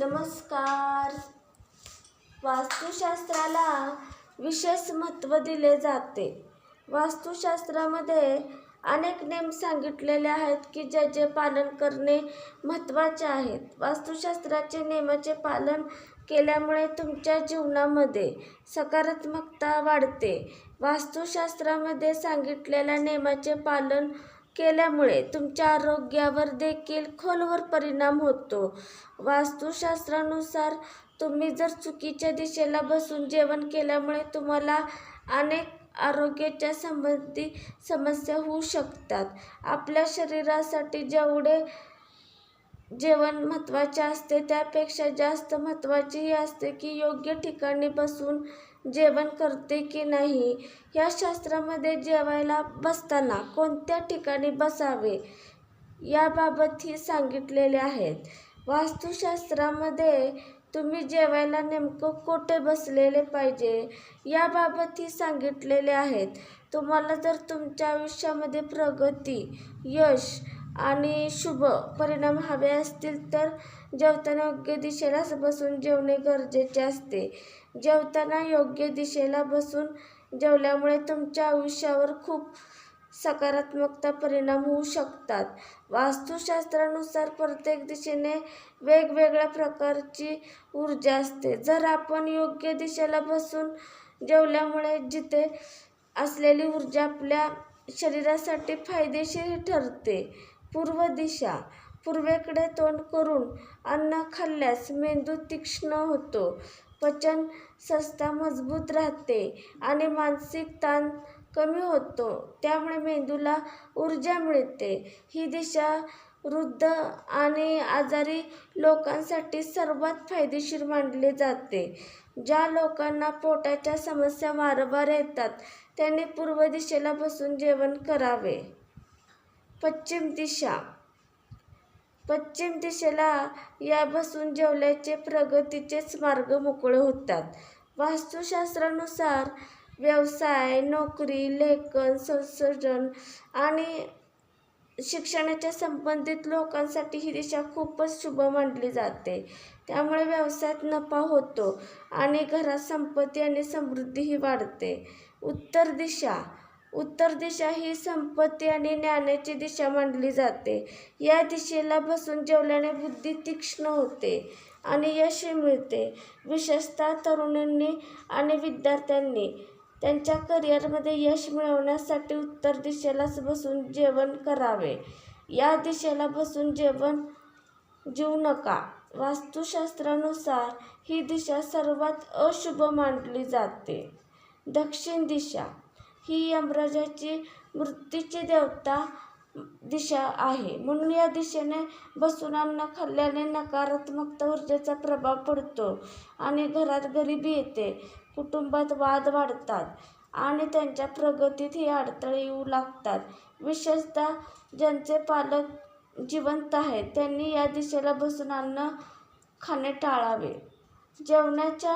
नमस्कार. वास्तुशास्त्राला विशेष महत्त्व दिले जाते. वास्तुशास्त्रामध्ये अनेक नेम सांगितलेले आहेत की ज्याचे पालन करणे महत्त्वाचे आहेत. वास्तुशास्त्राचे नियमाचे पालन केल्यामुळे तुमच्या जीवनामध्ये सकारात्मकता वाढते. वास्तुशास्त्रामध्ये सांगितलेल्या नियमाचे पालन केल्यामुळे तुमच्या आरोग्यावर देखील खोलवर परिणाम होतो. वास्तुशास्त्रानुसार तुम्ही जर चुकीच्या दिशेला बसून जेवण केल्यामुळे तुम्हाला अनेक आरोग्याच्या संबंधी समस्या होऊ शकतात. आपल्या शरीरासाठी जेवढे जेवण महत्त्वाचे असते त्यापेक्षा जास्त महत्त्वाचे हे असते की योग्य ठिकाणी बसून जेवण करते की नाही? या शास्त्रामध्ये जेवायला बसताना कोणत्या ठिकाणी बसावे याबाबतही सांगितलेले आहेत. वास्तुशास्त्रामध्ये तुम्ही जेवायला नेमकं कुठे बसलेले पाहिजे याबाबतही सांगितलेले आहेत. तुम्हाला जर तुमच्या आयुष्यामध्ये प्रगती यश आणि शुभ परिणाम हवे असतील तर जेवताना योग्य दिशेलाच बसून जेवणे गरजेचे असते. जेवताना योग्य दिशेला बसून जेवल्यामुळे तुमच्या आयुष्यावर खूप सकारात्मकता परिणाम होऊ शकतात. वास्तुशास्त्रानुसार प्रत्येक दिशेने वेगवेगळ्या प्रकारची ऊर्जा असते. जर आपण योग्य दिशेला बसून जेवल्यामुळे जिथे असलेली ऊर्जा आपल्या शरीरासाठी फायदेशीर ठरते पूर्व दिशा. पूर्वेकडे तोंड करून अन्न खाल्ल्यास मेंदू तीक्ष्ण होतो. पचन संस्था मजबूत राहते आणि मानसिक ताण कमी होतो. त्यामुळे मेंदूला ऊर्जा मिळते. ही दिशा वृद्ध आणि आजारी लोकांसाठी सर्वात फायदेशीर मानले जाते. ज्या लोकांना पोटाच्या समस्या वारंवार येतात त्यांनी पूर्व दिशेला बसून जेवण करावे. पश्चिम दिशा. पश्चिम दिशेला या बसून जेवल्याचे प्रगतीचेच मार्ग मोकळे होतात. वास्तुशास्त्रानुसार व्यवसाय नोकरी लेखन संशोधन आणि शिक्षणाच्या संबंधित लोकांसाठी ही दिशा खूपच शुभ मानली जाते. त्यामुळे व्यवसायात नफा होतो आणि घरात संपत्ती आणि समृद्धीही वाढते. उत्तर दिशा. उत्तर दिशा ही संपत्ती आणि ज्ञानाची दिशा मानली जाते. या दिशेला बसून जेवल्याने बुद्धी तीक्ष्ण होते आणि यश मिळते. विशेषतः तरुणांनी आणि विद्यार्थ्यांनी त्यांच्या करिअरमध्ये यश मिळवण्यासाठी उत्तर दिशेलाच बसून जेवण करावे. या दिशेला बसून जेवण जेवू नका. वास्तुशास्त्रानुसार ही दिशा सर्वात अशुभ मानली जाते. दक्षिण दिशा ही यमराजाची मृत्यूची देवता दिशा आहे. म्हणून या दिशेने बसून अन्न खाल्ल्याने नकारात्मक ऊर्जेचा प्रभाव पडतो आणि घरात गरिबी येते. कुटुंबात वाद वाढतात आणि त्यांच्या प्रगतीत ही अडथळे येऊ लागतात. विशेषतः ज्यांचे पालक जिवंत आहेत त्यांनी या दिशेला बसून अन्न खाणे टाळावे. जेवणाच्या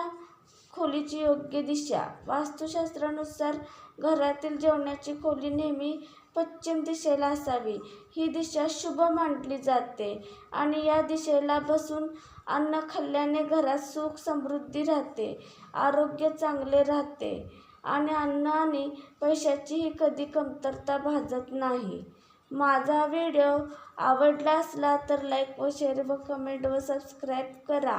खोलीची योग्य दिशा. वास्तुशास्त्रानुसार घरातील जेवणाची खोली नेहमी पश्चिम दिशेला असावी. ही दिशा शुभ मानली जाते आणि या दिशेला बसून अन्न खाल्ल्याने घरात सुख समृद्धी राहते आरोग्य चांगले राहते आणि अन्न आणि पैशाचीही कधी कमतरता भाजत नाही. माझा व्हिडिओ आवडला असला तर लाईक व शेअर व कमेंट व सबस्क्राईब करा.